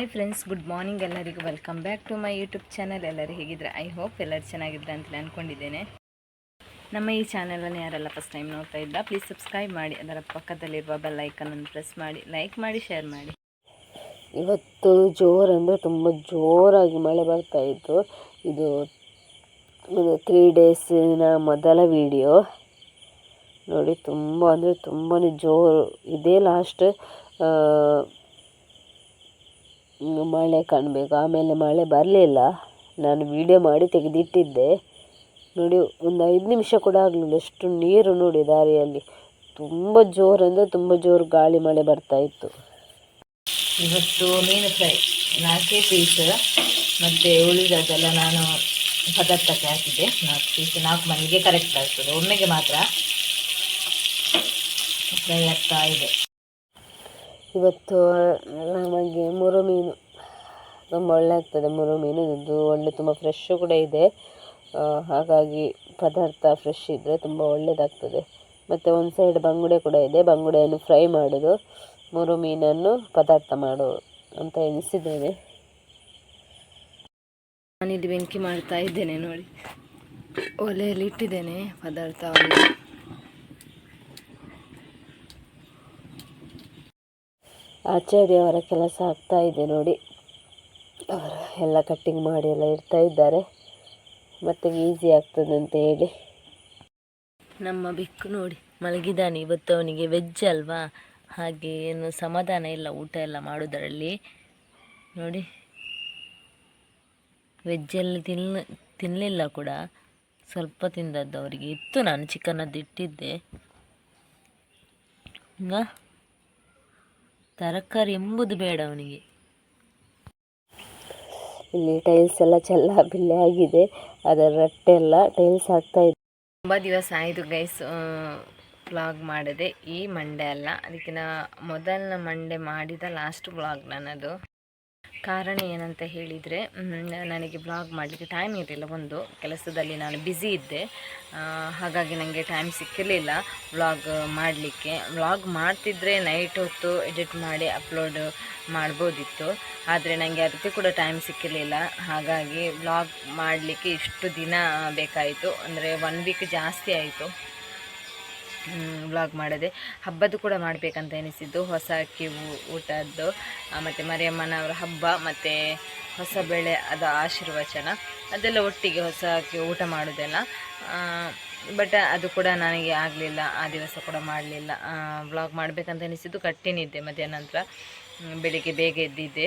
Hi friends, good morning ಎಲ್ಲರಿಗೂ. Welcome back to my YouTube channel. ಎಲ್ಲರೂ ಹೇಗಿದ್ರೆ I hope ಎಲ್ಲರೂ ಚೆನ್ನಾಗಿದ್ರೆ ಅಂತ ಅಂದ್ಕೊಂಡಿದ್ದೇನೆ ನಮ್ಮ ಈ ಚಾನಲನ್ನು ಯಾರೆಲ್ಲ ಫಸ್ಟ್ ಟೈಮ್ ನೋಡ್ತಾ ಇದ್ದ ಪ್ಲೀಸ್ ಸಬ್ಸ್ಕ್ರೈಬ್ ಮಾಡಿ. ಅದರ ಪಕ್ಕದಲ್ಲಿರುವ ಬೆಲ್ ಐಕನನ್ನು ಪ್ರೆಸ್ ಮಾಡಿ ಲೈಕ್ ಮಾಡಿ ಶೇರ್ ಮಾಡಿ. ಇವತ್ತು ಜೋರಂದರೆ ತುಂಬ ಜೋರಾಗಿ ಮಳೆ ಬರ್ತಾ ಇತ್ತು. ಇದು ತ್ರೀ ಡೇಸಿನ ಮೊದಲ ವಿಡಿಯೋ ನೋಡಿ, ತುಂಬ ಅಂದರೆ ತುಂಬಾ ಜೋರು. ಇದೇ ಲಾಸ್ಟ್ ಮಳೆ ಕಾಣಬೇಕು. ಆಮೇಲೆ ಮಳೆ ಬರಲಿಲ್ಲ. ನಾನು ವೀಡಿಯೋ ಮಾಡಿ ತೆಗೆದಿಟ್ಟಿದ್ದೆ. ನೋಡಿ, ಒಂದು ಐದು ನಿಮಿಷ ಕೂಡ ಆಗಲಿಲ್ಲ. ಎಷ್ಟು ನೀರು ನೋಡಿ ದಾರಿಯಲ್ಲಿ. ತುಂಬ ಜೋರು ಅಂದರೆ ತುಂಬ ಜೋರು ಗಾಳಿ ಮಳೆ ಬರ್ತಾ ಇತ್ತು. ಇವತ್ತು ಮೀನು ಫ್ರೈ. ನಾಲ್ಕೇ ಪೀಸ್ ಮತ್ತು ಉಳಿದದೆಲ್ಲ ನಾನು ಪದಾರ್ಥಕ್ಕೆ ಹಾಕಿದ್ದೆ. ನಾಲ್ಕು ಪೀಸ್ ನಾಲ್ಕು ಮನೆಗೆ ಕರೆಕ್ಟ್ ಆಗ್ತದೆ. ಒಮ್ಮೆಗೆ ಮಾತ್ರ ಫ್ರೈ ಆಗ್ತಾ ಇದೆ. ಇವತ್ತು ನಮಗೆ ಮುರು ಮೀನು ತುಂಬ ಒಳ್ಳೆ ಆಗ್ತದೆ ಮುರು ಮೀನು ಇದು ಒಳ್ಳೆ, ತುಂಬ ಫ್ರೆಶ್ಶು ಕೂಡ ಇದೆ. ಹಾಗಾಗಿ ಪದಾರ್ಥ ಫ್ರೆಶ್ ಇದ್ದರೆ ತುಂಬ ಒಳ್ಳೆಯದಾಗ್ತದೆ ಮತ್ತು ಒಂದು ಸೈಡ್ ಬಂಗುಡೆ ಕೂಡ ಇದೆ. ಬಂಗುಡೆಯನ್ನು ಫ್ರೈ ಮಾಡೋದು ಮುರು ಮೀನನ್ನು ಪದಾರ್ಥ ಮಾಡು ಅಂತ ಎನಿಸಿದ್ದೇನೆ ನಾನಿದು ಬೆಂಕಿ ಮಾಡ್ತಾ ಇದ್ದೇನೆ ನೋಡಿ. ಒಲೆಯಲ್ಲಿ ಇಟ್ಟಿದ್ದೇನೆ ಪದಾರ್ಥವನ್ನು ಆಚಾರ್ಯ ಅವರ ಕೆಲಸ ಆಗ್ತಾ ಇದೆ ನೋಡಿ. ಅವರು ಎಲ್ಲ ಕಟ್ಟಿಂಗ್ ಮಾಡಿ ಎಲ್ಲ ಇಡ್ತಾ ಇದ್ದಾರೆ. ಮತ್ತೆ ಈಸಿ ಆಗ್ತದೆ ಅಂತ ಹೇಳಿ. ನಮ್ಮ ಬೆಕ್ಕು ನೋಡಿ, ಮಲಗಿದ್ದಾನೆ. ಇವತ್ತು ಅವನಿಗೆ ವೆಜ್ ಅಲ್ವಾ? ಹಾಗೆ ಏನು ಸಮಾಧಾನ ಇಲ್ಲ, ಊಟ ಎಲ್ಲ ಮಾಡೋದರಲ್ಲಿ. ನೋಡಿ. ವೆಜ್ಜೆಲ್ಲ ತಿನ್ನ ತಿನ್ನಲಿಲ್ಲ ಕೂಡ. ಸ್ವಲ್ಪ ತಿಂದದ್ದು ಅವರಿಗೆ. ಇತ್ತು ನಾನು ಚಿಕನದ್ದು ಇಟ್ಟಿದ್ದೆ. ತರಕಾರಿ ಎಂಬುದು ಬೇಡ ಅವನಿಗೆ. ಇಲ್ಲಿ ಟೈಲ್ಸ್ ಎಲ್ಲ ಚೆಲ್ಲ ಬಿಲ್ಲೆ ಆಗಿದೆ. ಅದರ ರಟ್ಟೆ ಎಲ್ಲ ಟೈಲ್ಸ್ ಹಾಕ್ತಾ ಇದೆ. ತುಂಬ ದಿವಸ ಆಯಿತು ಗೈಸ್ ವ್ಲಾಗ್ ಮಾಡಿದೆ ಈ ಮಂಡೆ ಅಲ್ಲ. ಅದಕ್ಕಿಂತ ಮೊದಲನ ಮಂಡೆ ಮಾಡಿದ ಲಾಸ್ಟ್ ವ್ಲಾಗ್ ನನ್ನದು. ಕಾರಣ ಏನಂತ ಹೇಳಿದರೆ ನನಗೆ ಬ್ಲಾಗ್ ಮಾಡಲಿಕ್ಕೆ ಟೈಮ್ ಇರಲಿಲ್ಲ ಒಂದು. ಕೆಲಸದಲ್ಲಿ ನಾನು ಬ್ಯುಸಿ ಇದ್ದೆ. ಹಾಗಾಗಿ ನನಗೆ ಟೈಮ್ ಸಿಕ್ಕಿರಲಿಲ್ಲ ವ್ಲಾಗ್ ಮಾಡಲಿಕ್ಕೆ. ವ್ಲಾಗ್ ಮಾಡ್ತಿದ್ರೆ ನೈಟ್ ಹೊತ್ತು ಎಡಿಟ್ ಮಾಡಿ ಅಪ್ಲೋಡ್ ಮಾಡ್ಬೋದಿತ್ತು. ಆದರೆ ನನಗೆ ಅದಕ್ಕೆ ಕೂಡ ಟೈಮ್ ಸಿಕ್ಕಿರಲಿಲ್ಲ. ಹಾಗಾಗಿ ವ್ಲಾಗ್ ಮಾಡಲಿಕ್ಕೆ ಇಷ್ಟು ದಿನ ಬೇಕಾಯಿತು. ಅಂದರೆ ಒನ್ ವೀಕ್ ಜಾಸ್ತಿ ಆಯಿತು. ವ್ಲಾಗ್ ಮಾಡಿದೆ ಹಬ್ಬದ್ದು ಕೂಡ ಮಾಡಬೇಕಂತ ಎನಿಸಿದ್ದು. ಹೊಸ ಅಕ್ಕಿ ಊಟದ್ದು ಮತ್ತು ಮರಿಯಮ್ಮನವರ ಹಬ್ಬ, ಮತ್ತು ಹೊಸ ಬೆಳೆ, ಅದು ಆಶೀರ್ವಚನ. ಅದೆಲ್ಲ ಒಟ್ಟಿಗೆ ಹೊಸ ಅಕ್ಕಿ ಊಟ ಮಾಡೋದೆಲ್ಲ. ಬಟ್ ಅದು ಕೂಡ ನನಗೆ ಆಗಲಿಲ್ಲ, ಆ ದಿವಸ ಕೂಡ ಮಾಡಲಿಲ್ಲ. ವ್ಲಾಗ್ ಮಾಡಬೇಕಂತ ಅನಿಸಿದ್ದು ಕಟ್ಟಿನಿದ್ದೆ ಮಧ್ಯಾಹ್ನ ನಂತರ. ಬೆಳಿಗ್ಗೆ ಬೇಗ ಎದ್ದಿದ್ದೆ.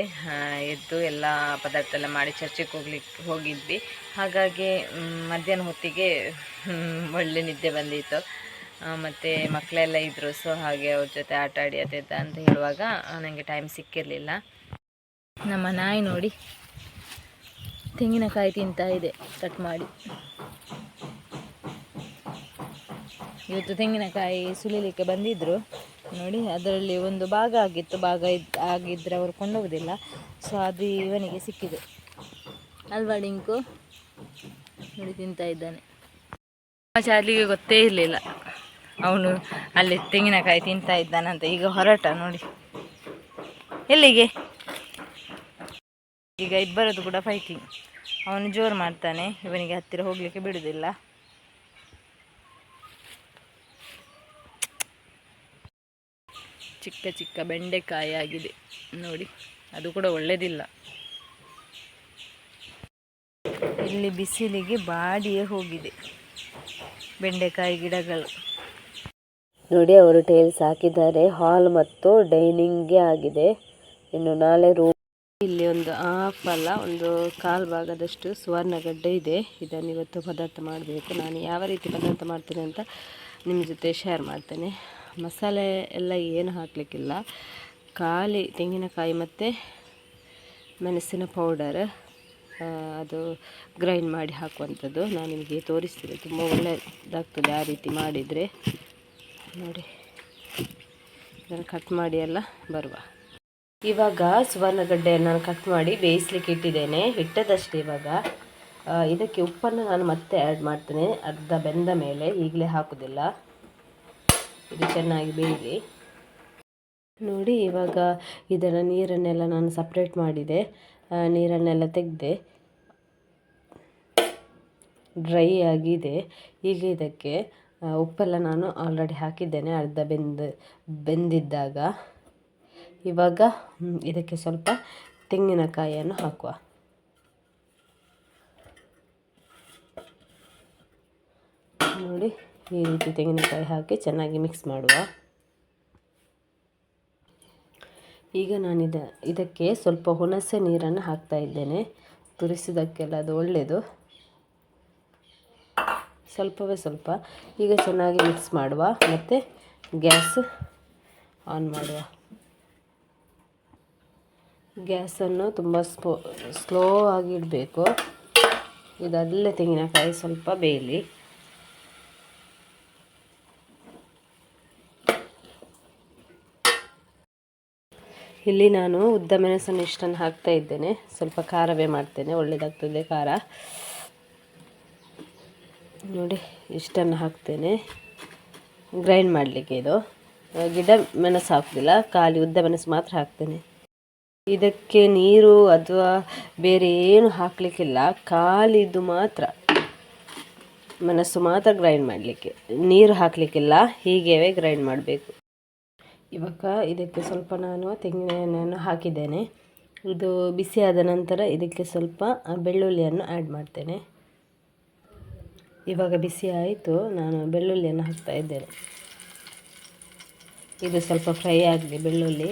ಎದ್ದು ಎಲ್ಲ ಪದಾರ್ಥ ಎಲ್ಲ ಮಾಡಿ ಚರ್ಚಿಗೆ ಹೋಗ್ಲಿಕ್ಕೆ ಹೋಗಿದ್ವಿ. ಹಾಗಾಗಿ ಮಧ್ಯಾಹ್ನ ಹೊತ್ತಿಗೆ ಒಳ್ಳೆ ನಿದ್ದೆ ಬಂದಿತ್ತು. ಮತ್ತು ಮಕ್ಕಳೆಲ್ಲ ಇದ್ದರು ಸೊ ಹಾಗೆ ಅವ್ರ ಜೊತೆ ಆಟ ಆಡಿ ಅಂತ ಹೇಳುವಾಗ ನನಗೆ ಟೈಮ್ ಸಿಕ್ಕಿರಲಿಲ್ಲ. ನಮ್ಮ ನಾಯಿ ನೋಡಿ, ತೆಂಗಿನಕಾಯಿ ತಿಂತಾ ಇದೆ ಕಟ್ ಮಾಡಿ. ಇವತ್ತು ತೆಂಗಿನಕಾಯಿ ಸುಲಿಲಿಕ್ಕೆ ಬಂದಿದ್ದರು ನೋಡಿ, ಅದರಲ್ಲಿ ಒಂದು ಭಾಗ ಆಗಿತ್ತು, ಭಾಗ ಇದ್ ಆಗಿದ್ದರೆ ಅವರು ಕೊಂಡೋಗೋದಿಲ್ಲ. ಸೊ ಅದು ಇವನಿಗೆ ಸಿಕ್ಕಿದೆ. ಅಲ್ವಾ ಡಿಂಕು ನೋಡಿ, ತಿಂತಾ ಇದ್ದಾನೆ. ಚಾರ್ಲಿಗೆ ಗೊತ್ತೇ ಇರಲಿಲ್ಲ. ಅವನು ಅಲ್ಲಿ ತೆಂಗಿನಕಾಯಿ ತಿಂತಾ ಇದ್ದಾನಂತ. ಈಗ ಹೊರಟ ನೋಡಿ. ಎಲ್ಲಿಗೆ? ಈಗ ಇಬ್ಬರದ್ದು ಕೂಡ ಫೈಟಿಂಗ್ ಅವನು ಜೋರು ಮಾಡ್ತಾನೆ. ಇವನಿಗೆ ಹತ್ತಿರ ಹೋಗ್ಲಿಕ್ಕೆ ಬಿಡುವುದಿಲ್ಲ ಚಿಕ್ಕ ಚಿಕ್ಕ ಬೆಂಡೆಕಾಯಿ ಆಗಿದೆ ನೋಡಿ, ಅದು ಕೂಡ ಒಳ್ಳೆಯದಿಲ್ಲ ಇಲ್ಲಿ ಬಿಸಿಲಿಗೆ ಬಾಡಿಯೇ ಹೋಗಿದೆ. ಬೆಂಡೆಕಾಯಿ ಗಿಡಗಳು. ನೋಡಿ, ಅವರು ಟೈಲ್ಸ್ ಹಾಕಿದ್ದಾರೆ. ಹಾಲ್ ಮತ್ತು ಡೈನಿಂಗ್ಗೆ ಆಗಿದೆ. ಇನ್ನು ನಾಳೆ ರೂಮ್ ಇಲ್ಲಿ ಒಂದು ಹಾಫ್ ಅಲ್ಲ ಒಂದು ಕಾಲು ಭಾಗದಷ್ಟು ಸುವರ್ಣಗಡ್ಡೆ ಇದೆ. ಇದನ್ನು ಇವತ್ತು ಪದಾರ್ಥ ಮಾಡಬೇಕು. ನಾನು ಯಾವ ರೀತಿ ಪದಾರ್ಥ ಮಾಡ್ತೇನೆ ಅಂತ ನಿಮ್ಮ ಜೊತೆ ಶೇರ್ ಮಾಡ್ತೇನೆ. ಮಸಾಲೆ ಎಲ್ಲ ಏನು ಹಾಕಲಿಕ್ಕಿಲ್ಲ. ಖಾಲಿ ತೆಂಗಿನಕಾಯಿ ಮತ್ತು ಮೆಣಸಿನ ಪೌಡರ್ ಅದು ಗ್ರೈಂಡ್ ಮಾಡಿ ಹಾಕುವಂಥದ್ದು. ನಾನು ನಿಮಗೆ ತೋರಿಸ್ತೀನಿ ತುಂಬ ಒಳ್ಳೆಯದಾಗ್ತದೆ ಆ ರೀತಿ ಮಾಡಿದರೆ. ನೋಡಿ. ಇದನ್ನು ಕಟ್ ಮಾಡಿ ಎಲ್ಲ ಬರುವ. ಇವಾಗ ಸುವರ್ಣಗಡ್ಡೆಯನ್ನು ನಾನು ಕಟ್ ಮಾಡಿ ಬೇಯಿಸ್ಲಿಕ್ಕೆ ಇಟ್ಟಿದ್ದೇನೆ. ಇಟ್ಟದಷ್ಟು ಇವಾಗ. ಇದಕ್ಕೆ ಉಪ್ಪನ್ನು ನಾನು ಮತ್ತೆ ಆ್ಯಡ್ ಮಾಡ್ತೇನೆ. ಅರ್ಧ ಬೆಂದ ಮೇಲೆ ಈಗಲೇ ಹಾಕೋದಿಲ್ಲ. ಇದು ಚೆನ್ನಾಗಿ ಬೇಯಲಿ. ನೋಡಿ, ಇವಾಗ ಇದರ ನೀರನ್ನೆಲ್ಲ ನಾನು ಸಪ್ರೇಟ್ ಮಾಡಿದೆ. ನೀರನ್ನೆಲ್ಲ ತೆಗೆದೆ. ಡ್ರೈ ಆಗಿದೆ. ಈಗ ಇದಕ್ಕೆ ಉಪ್ಪೆಲ್ಲ ನಾನು ಆಲ್ರೆಡಿ ಹಾಕಿದ್ದೇನೆ, ಅರ್ಧ ಬೆಂದ, ಬೆಂದಿದ್ದಾಗ. ಇವಾಗ ಇದಕ್ಕೆ ಸ್ವಲ್ಪ ತೆಂಗಿನಕಾಯಿಯನ್ನು ಹಾಕುವ. ನೋಡಿ, ಈ ರೀತಿ ತೆಂಗಿನಕಾಯಿ ಹಾಕಿ ಚೆನ್ನಾಗಿ ಮಿಕ್ಸ್ ಮಾಡುವ. ಈಗ ನಾನಿದ ಇದಕ್ಕೆ ಸ್ವಲ್ಪ ಹುಣಸೆ ನೀರನ್ನು ಹಾಕ್ತಾ ಇದ್ದೇನೆ. ತುರಿಸಿದಕ್ಕೆಲ್ಲ ಅದು ಒಳ್ಳೆಯದು ಸ್ವಲ್ಪವೇ ಸ್ವಲ್ಪ. ಈಗ ಚೆನ್ನಾಗಿ ಮಿಕ್ಸ್ ಮಾಡುವ. ಮತ್ತು ಗ್ಯಾಸ್ ಆನ್ ಮಾಡುವ. ಗ್ಯಾಸನ್ನು ತುಂಬ ಸ್ಪೋ, ಸ್ಲೋ ಆಗಿ ಇಡಬೇಕು. ಇದಲ್ಲೇ ತೆಂಗಿನಕಾಯಿ ಸ್ವಲ್ಪ ಬೇಯಲಿ. ಇಲ್ಲಿ ನಾನು ಉದ್ದ ಮೆಣಸನ್ನು ಇಷ್ಟನ್ನು ಹಾಕ್ತಾ ಇದ್ದೇನೆ. ಸ್ವಲ್ಪ ಖಾರವೇ ಮಾಡ್ತೇನೆ. ಒಳ್ಳೆಯದಾಗ್ತದೆ ಖಾರ. ನೋಡಿ, ಇಷ್ಟನ್ನು ಹಾಕ್ತೇನೆ. ಗ್ರೈಂಡ್ ಮಾಡಲಿಕ್ಕೆ ಇದು. ಗಿಡ ಮೆಣಸು ಹಾಕ್ತಿಲ್ಲ ಖಾಲಿ ಉದ್ದ ಮೆಣಸು ಮಾತ್ರ ಹಾಕ್ತೇನೆ. ಇದಕ್ಕೆ ನೀರು ಅಥವಾ ಬೇರೆ ಏನು ಹಾಕಲಿಕ್ಕಿಲ್ಲ ಖಾಲಿ ಇದು ಮಾತ್ರ. ಮೆಣಸು ಮಾತ್ರ ಗ್ರೈಂಡ್ ಮಾಡಲಿಕ್ಕೆ. ನೀರು ಹಾಕಲಿಕ್ಕಿಲ್ಲ, ಹೀಗೇವೆ ಗ್ರೈಂಡ್ ಮಾಡಬೇಕು. ಇವಾಗ ಇದಕ್ಕೆ ಸ್ವಲ್ಪ ನಾನು ತೆಂಗಿನ ಎಣ್ಣೆಯನ್ನು ಹಾಕಿದ್ದೇನೆ. ಇದು ಬಿಸಿಯಾದ ನಂತರ ಇದಕ್ಕೆ ಸ್ವಲ್ಪ ಬೆಳ್ಳುಳ್ಳಿಯನ್ನು ಆ್ಯಡ್ ಮಾಡ್ತೇನೆ. ಇವಾಗ ಬಿಸಿ ಆಯಿತು, ನಾನು ಬೆಳ್ಳುಳ್ಳಿಯನ್ನು ಹಾಕ್ತಾ ಇದ್ದೇನೆ. ಇದು ಸ್ವಲ್ಪ ಫ್ರೈ ಆಗಲಿ ಬೆಳ್ಳುಳ್ಳಿ.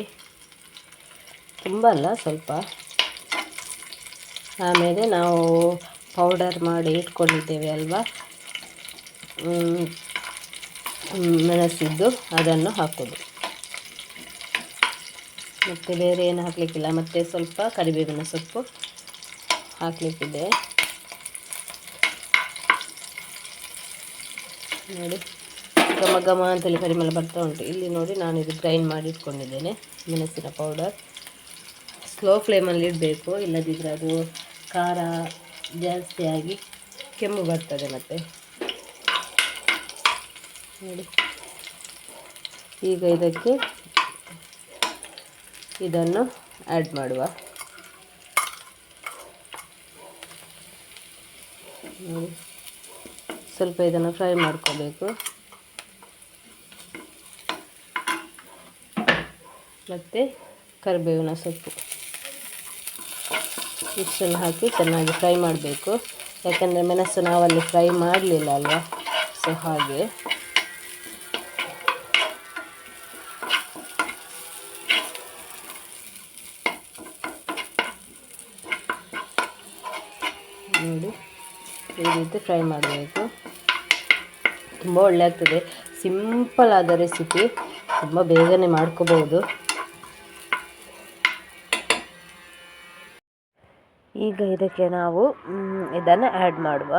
ತುಂಬ ಅಲ್ಲ ಸ್ವಲ್ಪ. ಆಮೇಲೆ ನಾವು ಪೌಡರ್ ಮಾಡಿ ಇಟ್ಕೊಂಡಿದ್ದೇವೆ ಅಲ್ವಾ? ಮೆಣಸಿದ್ದು, ಅದನ್ನು ಹಾಕೋದು. ಮತ್ತು ಬೇರೆ ಏನು ಹಾಕಲಿಕ್ಕಿಲ್ಲ, ಮತ್ತು ಸ್ವಲ್ಪ ಕರಿಬೇವಿನ ಸೊಪ್ಪು ಹಾಕಲಿಕ್ಕಿದೆ. ನೋಡಿ. ಘಮ ಘಮ ಅಂತೇಳಿ ಪರಿಮಳ ಬರ್ತಾ ಉಂಟು. ಇಲ್ಲಿ ನೋಡಿ ನಾನು ಇದು ಗ್ರೈಂಡ್ ಮಾಡಿ ಇಟ್ಕೊಂಡಿದ್ದೇನೆ, ಮೆಣಸಿನ ಪೌಡರ್ ಸ್ಲೋ ಫ್ಲೇಮಲ್ಲಿ ಇಡಬೇಕು. ಇಲ್ಲದಿದ್ದರೆ ಅದು ಖಾರ ಜಾಸ್ತಿಯಾಗಿ ಕೆಮ್ಮು ಬರ್ತದೆ ಮತ್ತು. ನೋಡಿ. ಈಗ ಇದಕ್ಕೆ ಇದನ್ನು ಆ್ಯಡ್ ಮಾಡುವ. ನೋಡಿ. ಸ್ವಲ್ಪ ಇದನ್ನು ಫ್ರೈ ಮಾಡ್ಕೋಬೇಕು. ಮತ್ತು ಕರಿಬೇವಿನ ಸೊಪ್ಪು. ಮಿಕ್ಸನ್ನು ಹಾಕಿ ಚೆನ್ನಾಗಿ ಫ್ರೈ ಮಾಡಬೇಕು. ಯಾಕೆಂದರೆ ಮೆಣಸು ನಾವಲ್ಲಿ ಫ್ರೈ ಮಾಡಲಿಲ್ಲ ಅಲ್ವಾ? ಸೊ ಹಾಗೆ. ನೋಡಿ, ಈ ರೀತಿ ಫ್ರೈ ಮಾಡಬೇಕು. ತುಂಬ ಒಳ್ಳೆ ಆಗ್ತದೆ ಸಿಂಪಲ್ ಆದ ರೆಸಿಪಿ ತುಂಬ ಬೇಗನೆ ಮಾಡ್ಕೋಬಹುದು. ಈಗ ಇದಕ್ಕೆ ನಾವು ಇದನ್ನು ಆ್ಯಡ್ ಮಾಡುವ.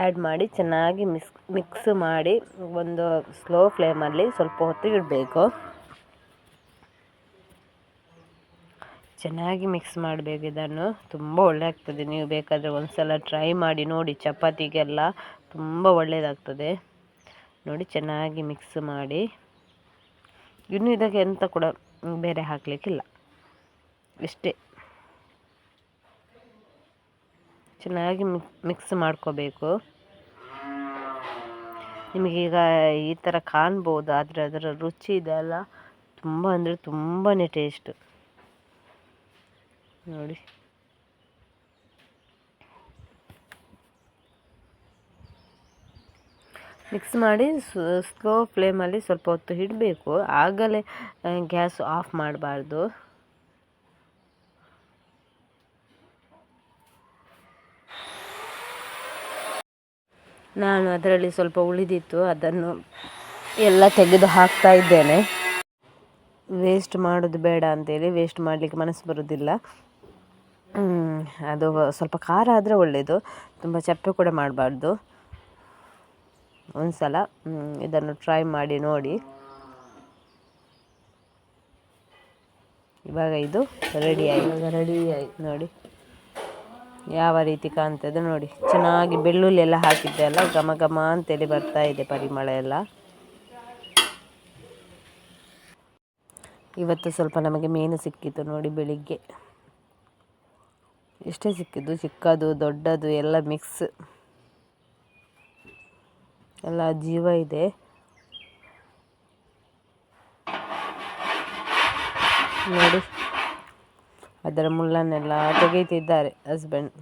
ಆ್ಯಡ್ ಮಾಡಿ ಚೆನ್ನಾಗಿ ಮಿಕ್ಸ್ ಮಿಕ್ಸ್ ಮಾಡಿ ಒಂದು ಸ್ಲೋ ಫ್ಲೇಮಲ್ಲಿ ಸ್ವಲ್ಪ ಹೊತ್ತು ಇಡಬೇಕು. ಚೆನ್ನಾಗಿ ಮಿಕ್ಸ್ ಮಾಡಬೇಕು ಇದನ್ನು. ತುಂಬ ಒಳ್ಳೆ ಆಗ್ತದೆ ನೀವು ಬೇಕಾದರೆ ಒಂದು ಸಲ ಟ್ರೈ ಮಾಡಿ ನೋಡಿ. ಚಪಾತಿಗೆಲ್ಲ ತುಂಬ ಒಳ್ಳೆಯದಾಗ್ತದೆ ನೋಡಿ, ಚೆನ್ನಾಗಿ ಮಿಕ್ಸ್ ಮಾಡಿ. ಇನ್ನು ಇದಕ್ಕೆ ಎಂತ ಕೂಡ ಬೇರೆ ಹಾಕಲಿಕ್ಕಿಲ್ಲ. ಇಷ್ಟೇ. ಚೆನ್ನಾಗಿ ಮಿಕ್ಸ್ ಮಾಡ್ಕೋಬೇಕು. ನಿಮಗೀಗ ಈ ಥರ ಕಾಣ್ಬೋದು, ಆದರೆ ಅದರ ರುಚಿ ಇದೆಲ್ಲ ತುಂಬ ಅಂದರೆ ತುಂಬಾ ಟೇಸ್ಟ್ ನೋಡಿ. ಮಿಕ್ಸ್ ಮಾಡಿ ಸ್ಲೋ ಫ್ಲೇಮಲ್ಲಿ ಸ್ವಲ್ಪ ಹೊತ್ತು ಇಡಬೇಕು. ಆಗಲೇ ಗ್ಯಾಸ್ ಆಫ್ ಮಾಡಬಾರ್ದು. ನಾನು ಅದರಲ್ಲಿ ಸ್ವಲ್ಪ ಉಳಿದಿತ್ತು. ಅದನ್ನು ಎಲ್ಲ ತೆಗೆದು ಹಾಕ್ತಾ ಇದ್ದೇನೆ. ವೇಸ್ಟ್ ಮಾಡೋದು ಬೇಡ ಅಂತೇಳಿ ವೇಸ್ಟ್ ಮಾಡಲಿಕ್ಕೆ ಮನಸ್ಸು ಬರೋದಿಲ್ಲ. ಅದು ಸ್ವಲ್ಪ ಖಾರ ಆದರೆ ಒಳ್ಳೆಯದು ತುಂಬ ಚಪ್ಪೆ ಕೂಡ ಮಾಡಬಾರ್ದು. ಒಂದು ಸಲ ಇದನ್ನು ಟ್ರೈ ಮಾಡಿ ನೋಡಿ. ಇವಾಗ ಇದು ರೆಡಿ ಆಯ್ತು. ಇವಾಗ ರೆಡಿ ಆಯ್ತು. ನೋಡಿ ಯಾವ ರೀತಿ ಕಾಣ್ತದೆ ನೋಡಿ. ಚೆನ್ನಾಗಿ ಬೆಳ್ಳುಳ್ಳಿ ಎಲ್ಲ ಹಾಕಿದ್ದೆ ಅಲ್ಲ ಘಮ ಘಮ ಅಂತೇಳಿ ಬರ್ತಾ ಇದೆ ಪರಿಮಳ ಎಲ್ಲ. ಇವತ್ತು ಸ್ವಲ್ಪ ನಮಗೆ ಮೀನು ಸಿಕ್ಕಿತು ನೋಡಿ ಬೆಳಿಗ್ಗೆ. ಎಷ್ಟೇ ಸಿಕ್ಕಿದ್ದು ಚಿಕ್ಕದು ದೊಡ್ಡದು ಎಲ್ಲ ಮಿಕ್ಸ್ ಎಲ್ಲ ಜೀವ ಇದೆ. ನೋಡಿ. ಅದರ ಮುಳ್ಳನ್ನೆಲ್ಲ ತೆಗೀತಿದ್ದಾರೆ ಹಸ್ಬೆಂಡ್